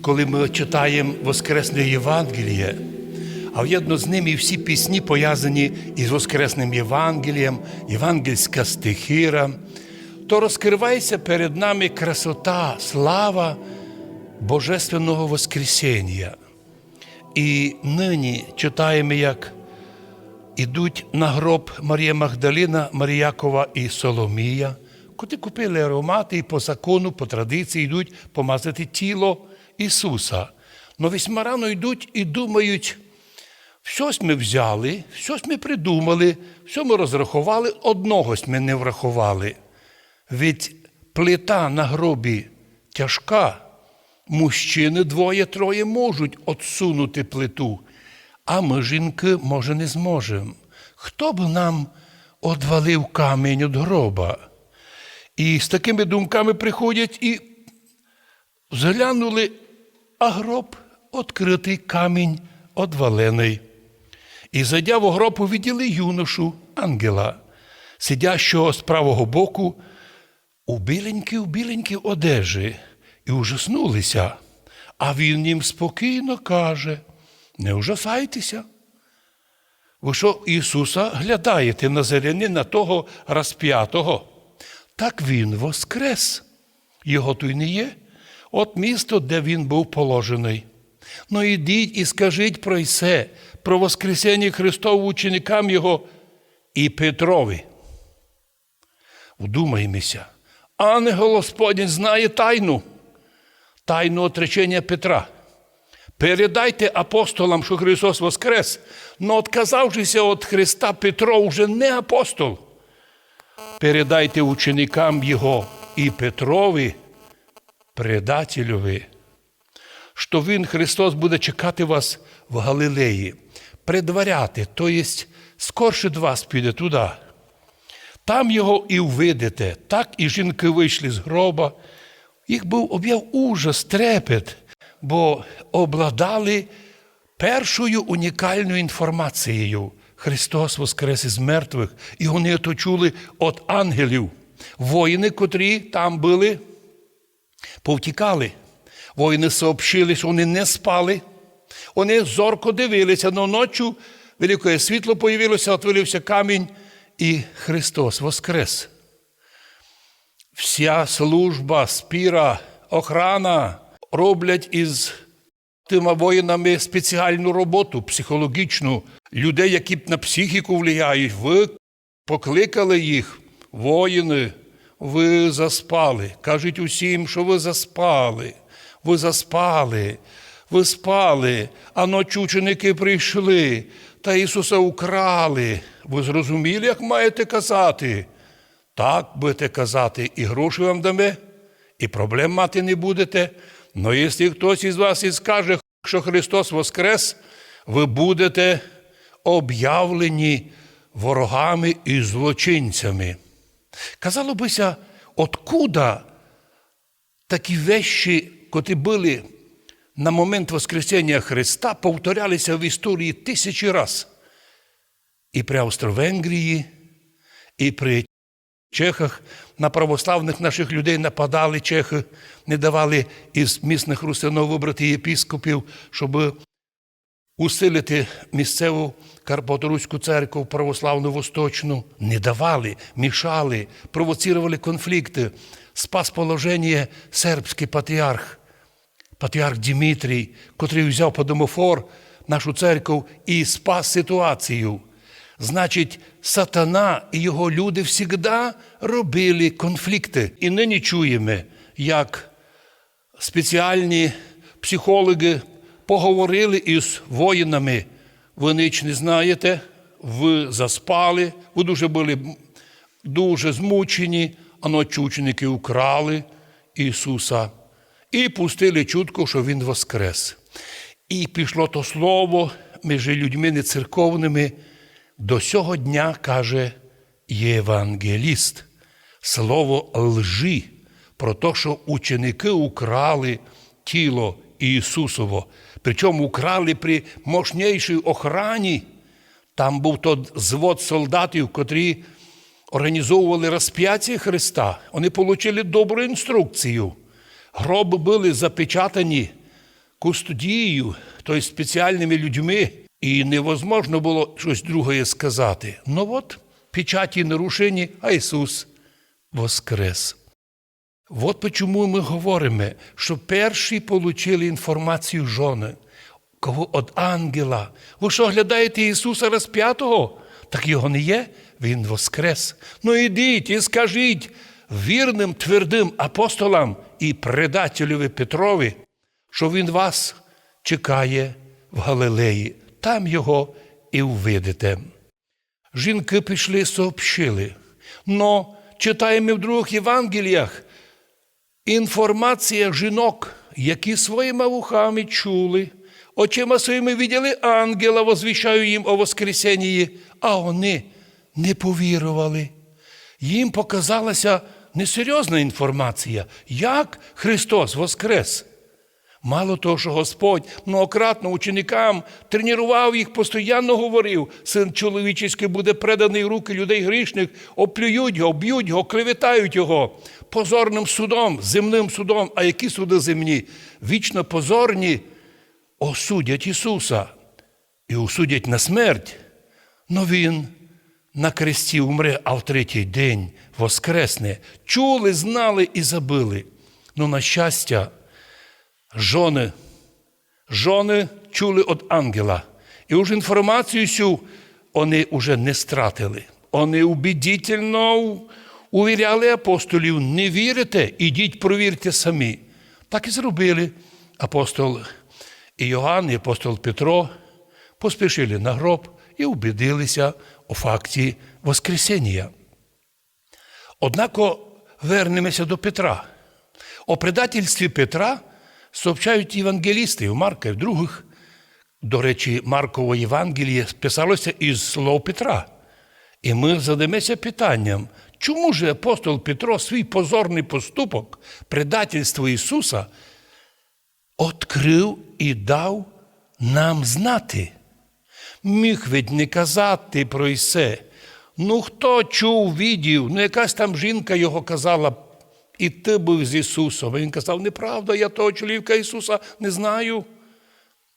коли ми читаємо Воскресне Євангеліє, а в'єдно з ним всі пісні пов'язані із Воскресним Євангелієм, євангельська стихира, то розкривається перед нами красота, слава Божественного Воскресіння. І нині читаємо, як ідуть на гроб Марія Магдаліна, Маріякова і Соломія, куди купили аромати і по закону, по традиції йдуть помазати тіло Ісуса. Но весьма рано йдуть і думають, щось ми взяли, щось ми придумали, все ми розрахували, одногось ми не врахували. Від плита на гробі тяжка, мужчини двоє-троє можуть отсунути плиту, а ми, жінки, може, не зможемо. Хто б нам одвалив камінь від гроба? І з такими думками приходять і зглянули, а гроб відкритий камінь одвалений. І зайдя в гроб увиділи юношу, ангела, сидящого з правого боку у біленькій у біленькій одежі, і ужаснулися. А він їм спокійно каже: не ужасайтеся. Ви що Ісуса глядаєте на на того розп'ятого? Так Він воскрес. Його то й не є. От місто, де він був положений. Ну ідіть і скажіть про Ісе, про Воскресення Христову ученикам Його і Петрові. Вдумаємося. Ангел Господень знає тайну, тайну отречення Петра. Передайте апостолам, що Христос Воскрес, но отказавшися від Христа Петро вже не апостол. Передайте ученикам Його і Петрові, предателеві, що Він, Христос, буде чекати вас в Галилеї, предваряти, то єсть скорше до вас піде туди. Там його і увидите. Так і жінки вийшли з гроба. Їх був об'яв ужас, трепет, бо обладали першою унікальною інформацією. Христос воскрес із мертвих, і вони то чули від ангелів. Воїни, котрі там були, повтікали. Воїни сообщили, що вони не спали. Вони зорко дивилися, але ночі велике світло появилося, отвилився камінь, і Христос воскрес. Вся служба, спіра, охрана роблять із тими воїнами спеціальну роботу, психологічну, людей, які на психіку впливають. Ви покликали їх, воїни, ви заспали. Кажуть усім, що ви заспали. Ви заспали, ви спали, а ночі ученики прийшли, та Ісуса украли. Ви зрозуміли, як маєте казати? Так будете казати, і гроші вам дамо, і проблем мати не будете. Но якщо хтось із вас і скаже, що Христос Воскрес, ви будете об'явлені ворогами і злочинцями. Казало бися, откуда такі вещі, котрі були на момент Воскресення Христа, повторялися в історії тисячі раз. І при Австро-Венгрії, і при Чехах на православних наших людей нападали чехи, не давали із місних русинов вибрати єпіскопів, щоб усилити місцеву Карпаторуську церкву православну восточну. Не давали, мішали, провоцірували конфлікти. Спас положення сербський патріарх, патріарх Дмитрій, котрий взяв по домофор нашу церкву і спас ситуацію. Значить, сатана і його люди завжди робили конфлікти. І нині чуємо, як спеціальні психологи поговорили із воїнами. Ви ніч не знаєте, ви заспали, ви дуже були дуже змучені, а ночі ученики украли Ісуса і пустили чутку, що Він воскрес. І пішло то слово між людьми нецерковними. До сього дня каже євангеліст, слово лжи про те, що ученики украли тіло Ісусово. Причому украли при мощнішій охрані. Там був той звод солдатів, котрі організовували розп'яття Христа. Вони отримали добру інструкцію. Гроби були запечатані кустодією, тобто спеціальними людьми, і невозможно було щось друге сказати. Ну от, печаті нарушені, а Ісус воскрес. От чому ми говоримо, що перші отримали інформацію жони, кого від ангела. Ви що глядаєте Ісуса розп'ятого? Так його не є, Він воскрес. Ну ідіть і скажіть вірним твердим апостолам і предателеві Петрові, що Він вас чекає в Галилеї. Там його і увидите. Жінки пішли, сообщили. Но читаємо в других Євангеліях інформація жінок, які своїми вухами чули, очима своїми виділи ангела, возвіщаю їм о Воскресенні, а вони не повірували. Їм показалася несерйозна інформація, як Христос Воскрес. Мало того, що Господь многократно ученикам тренував їх, постійно говорив, син чоловічий буде преданий в руки людей грішних, оплюють його, б'ють його, клеветають його позорним судом, земним судом. А які суди земні? Вічно позорні осудять Ісуса і осудять на смерть. Но Він на кресті умре, а в третій день воскресне. Чули, знали і забили. Ну, на щастя, жони, жони чули від ангела. І вже інформацію цю вони вже не стратили. Вони убедительно увіряли апостолів, не вірите, ідіть, провірте самі. Так і зробили. Апостол Іоанн і апостол Петро поспішили на гроб і убедилися у факті Воскресіння. Однако вернемося до Петра. О предательстві Петра сообщають євангелісти у Марка і в других. До речі, Марково Євангеліє писалося із слов Петра. І ми задамося питанням, чому ж апостол Петро свій позорний поступок, предательство Ісуса, відкрив і дав нам знати? Міг ведь не казати про Ісе. Ну, хто чув, відів, ну якась там жінка його казала, і ти був з Ісусом. Він казав, неправда, я того чоловіка Ісуса не знаю.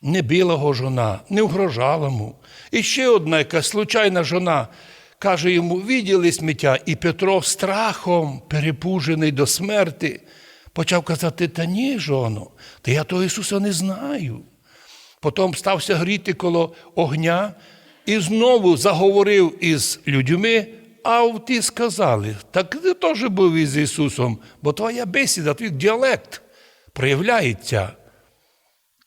Не била його жона, не вгрожала йому. І ще одна якась случайна жона каже йому, відділи сміття, і Петро страхом, перепужений до смерти, почав казати: Та ні, жоно, та я того Ісуса не знаю. Потім стався гріти коло огня і знову заговорив із людьми, а ті сказали, так ти теж був із Ісусом, бо твоя бесіда, твій діалект проявляється.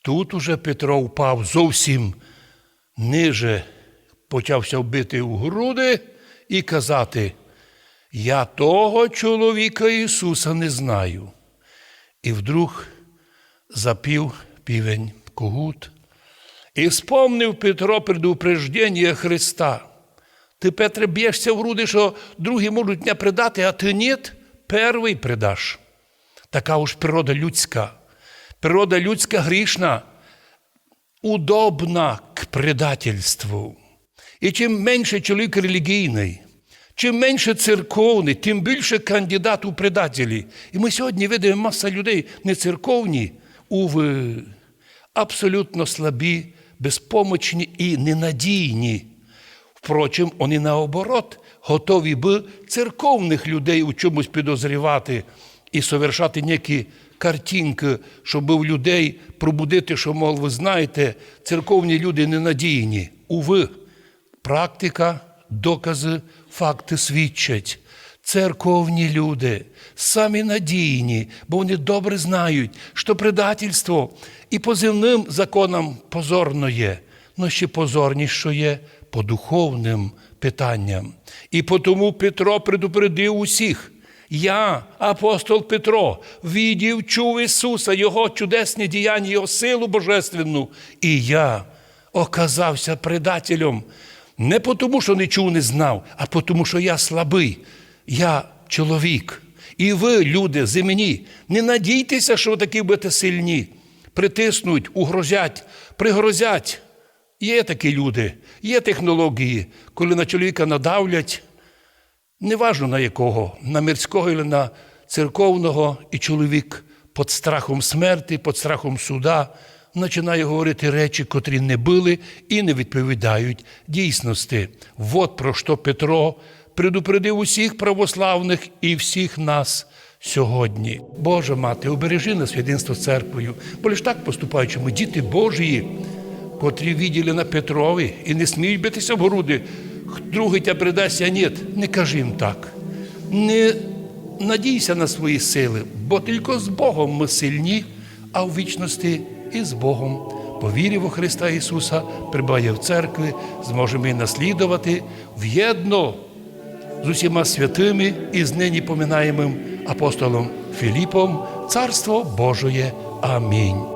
Тут уже Петро впав зовсім ниже, почався вбити в груди і казати, я того чоловіка Ісуса не знаю. І вдруг запів півень когут. І спомнив Петро предупреждення Христа. Ти, Петре, б'єшся в груди, що другі можуть не предати, а ти ні, перший предаш. Така уж природа людська. Природа людська грішна, удобна к предательству. І чим менше чоловік релігійний, чим менше церковний, тим більше кандидат у предателі. І ми сьогодні видимо маса людей не церковні, уви, абсолютно слабі, безпомочні і ненадійні. Впрочем, вони наоборот готові би церковних людей у чомусь підозрівати і совершати некі картинки, щоб у людей пробудити, що, мов, ви знаєте, церковні люди ненадійні. Уви, практика, докази, факти свідчать. Церковні люди самі надійні, бо вони добре знають, що предательство і по земним законам позорно є, але ще позорніше є по духовним питанням. І тому Петро предупредив усіх. Я, апостол Петро, відів, чув Ісуса, Його чудесні діяння, Його силу божественну, і я оказався предателем. Не тому, що не чув, не знав, а тому, що я слабий, я чоловік. І ви, люди, земні, не надійтеся, що ви такі будете сильні. Притиснуть, угрозять, пригрозять. Є такі люди, є технології, коли на чоловіка надавлять, неважно на якого, на мирського чи на церковного, і чоловік під страхом смерті, під страхом суда, починає говорити речі, котрі не були і не відповідають дійсності. От про що Петро предупредив усіх православних і всіх нас сьогодні. Божа мати, обережи нас єдинство з церквою, бо лиш так поступаючи ми, діти Божії, котрі відділи на Петрові і не сміють битися в груди. Другий тя придасть, а ні, не кажи їм так. Не надійся на свої сили, бо тільки з Богом ми сильні, а в вічності і з Богом. По во Христа Ісуса прибає в церкві, зможемо і наслідувати в'єдно з усіма святими і з нині поминаємим апостолом Філіпом, Царство Божоє. Амінь.